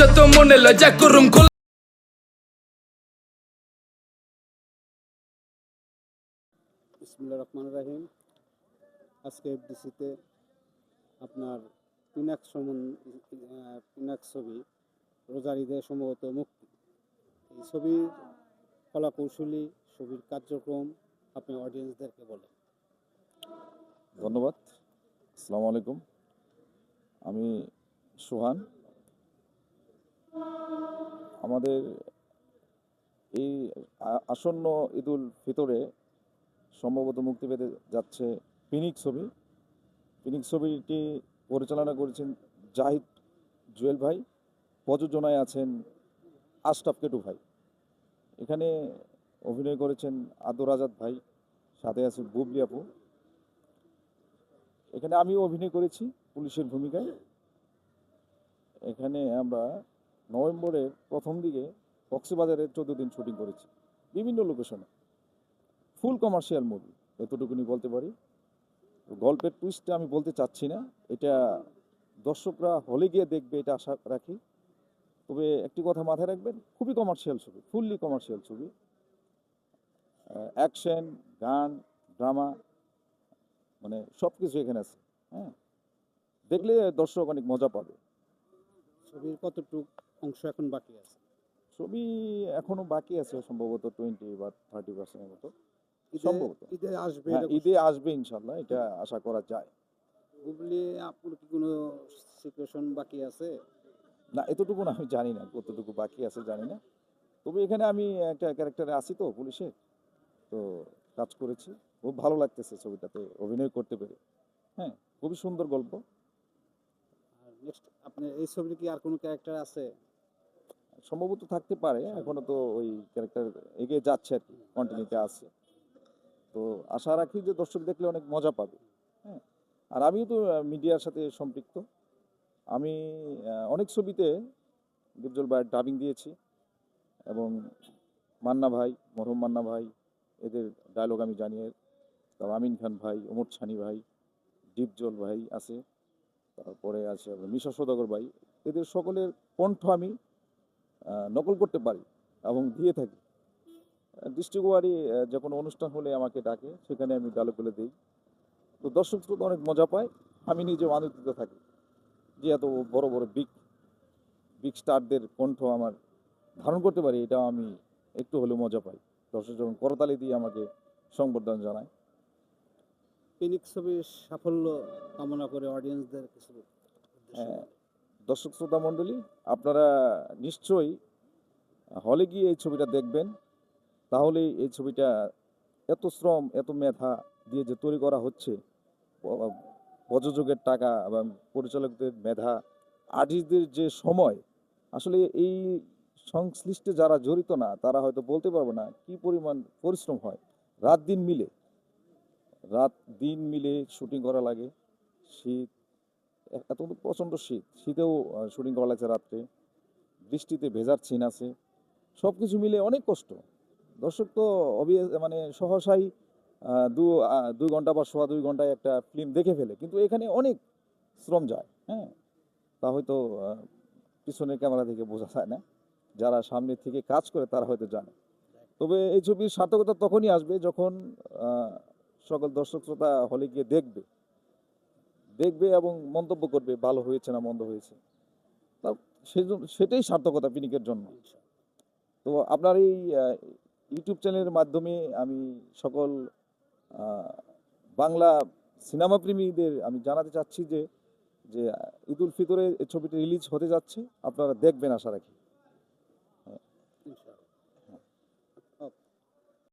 যত মনে লজ্জা করুম খোলা ইসমুল্লা রহমান রাহিম। আজকে এফডিসিতে আপনার পিনাক সমন পিনাক ছবি রোজার ঈদে সম্ভবত মুক্তি। এই ছবির কলা কৌশলী ছবির কার্যক্রম আপনি অডিয়েন্সদেরকে বলেন। ধন্যবাদ। আসসালামু আলাইকুম। আমি সোহান আমাদের এই আসন্ন ঈদুল ফিতরে সম্ভবত মুক্তি পেতে যাচ্ছে পিনিক ছবি। পিনিক ছবিটি পরিচালনা করেছেন জাহিদ জুয়েল ভাই, প্রযোজনায় আছেন আশরাফ কেটু ভাই। এখানে অভিনয় করেছেন আদর আজাদ ভাই, সাথে আছে বুবলি আপু। এখানে আমিও অভিনয় করেছি পুলিশের ভূমিকায়। এখানে আমরা নভেম্বরের প্রথম দিকে কক্সবাজারে চোদ্দ দিন শুটিং করেছি বিভিন্ন লোকেশনে। ফুল কমার্শিয়াল মুভি এতটুকুনি বলতে পারি। গল্পের টুইস্টটা আমি বলতে চাচ্ছি না, এটা দর্শকরা হলে গিয়ে দেখবে, এটা আশা রাখি। তবে একটি কথা মাথায় রাখবেন, খুবই কমার্শিয়াল ছবি ফুললি কমার্শিয়াল ছবি। অ্যাকশন গান ড্রামা মানে সব কিছু এখানে আছে হ্যাঁ। দেখলে দর্শক অনেক মজা পাবে। ছবির কতটুক অংশ এখন বাকি আছে? ছবি এখনও বাকি আছে সম্ভবত টোয়েন্টি বা থার্টি পার্সেন্টের মতো। ঈদে- সম্ভবত। ঈদে আসবে হ্যাঁ ঈদে আসবে ইনশাল্লাহ এটা আশা করা যায়। গুগলি আপুর কি কোনো সিচুয়েশন বাকি আছে? না এতটুকু না আমি জানি না কতটুকু বাকি আছে জানি না। তবে এখানে আমি একটা ক্যারেক্টারে আছি তো পুলিশে তো কাজ করেছি। খুব ভালো লাগতেছে ছবিটাতে অভিনয় করতে পেরে। হ্যাঁ খুবই সুন্দর গল্প। নেক্সট আপনার এই ছবির কি আর কোনো ক্যারেক্টার আছে? সম্ভবত থাকতে পারে, এখনও তো ওই ক্যারেক্টার এগিয়ে যাচ্ছে আর কি কন্টিনিউতে আছে। তো আশা রাখি যে দর্শক দেখলে অনেক মজা পাবে হ্যাঁ। আর আমিও তো মিডিয়ার সাথে সম্পৃক্ত। আমি অনেক ছবিতে দুর্জল ভাইয়ের ডাবিং দিয়েছি এবং মান্না ভাই, মরহম মান্না ভাই, এদের ডায়লগ আমি জানিয়ে তারপর আমিন খান ভাই, ওমর ছানি ভাই, দীপজল ভাই আছে। তারপরে আছে মিশা সদাগর ভাই। এদের সকলের কণ্ঠ আমি নকল করতে পারি এবং দিয়ে থাকি। ডিস্ট্রিক্ট ওয়ারি যে কোনো অনুষ্ঠান হলে আমাকে ডাকে, সেখানে আমি ডায়লগগুলো দিই। তো দর্শক শ্রোতা অনেক মজা পায়, আমি নিজেও আনন্দিত থাকি যে এত বড় বড় বিগ বিগ স্টারদের কণ্ঠ আমার ধারণ করতে পারি, এটাও আমি একটু হলেও মজা পাই। দর্শক যখন করতালি দিয়ে আমাকে সংবর্ধনা জানায় পিনিক ছবির সাফল্য কামনা করে অডিয়েন্সদের কিছু হ্যাঁ। দর্শক শ্রোতা মণ্ডলী, আপনারা নিশ্চয়ই হলে গিয়ে এই ছবিটা দেখবেন তাহলেই এই ছবিটা এত শ্রম, এত মেধা দিয়ে যে তৈরি করা হচ্ছে প্রযোজকের টাকা এবং পরিচালকদের মেধা আর্টিস্টদের যে সময়, আসলে এই সংশ্লিষ্টে যারা জড়িত না, তারা হয়তো বলতে পারবে না কি পরিমাণ পরিশ্রম হয় রাত দিন মিলে রাত দিন মিলে শুটিং করা লাগে। শীত এত প্রচণ্ড শীত। শীতেও শুটিং করা লাগছে রাত্রে। বৃষ্টিতে ভেজার ছিন আছে। সব কিছু মিলে অনেক কষ্ট। দর্শক তো অবভিয়াস মানে সহসাই দু দুই ঘণ্টা বা সোয়া দুই ঘন্টায় একটা ফিল্ম দেখে ফেলে। কিন্তু এখানে অনেক শ্রম যায় হ্যাঁ? তা হয়তো পিছনের ক্যামেরা থেকে বোঝা যায় না। যারা সামনে থেকে কাজ করে, তারা হয়তো জানে। তবে এই ছবির সার্থকতা তখনই আসবে যখন সকল দর্শক শ্রোতা হলে গিয়ে দেখবে। দেখবে এবং মন্তব্য করবে ভালো হয়েছে না মন্দ হয়েছে। তা সেটাই সার্থকতা পিনিকের জন্য। তো আপনার এই ইউটিউব চ্যানেলের মাধ্যমে আমি সকল বাংলা সিনেমা প্রেমীদের আমি জানাতে চাচ্ছি যে যে আহ, ঈদ উল ফিতরে ছবিটি রিলিজ হতে যাচ্ছে আপনারা দেখবেন আশা রাখি।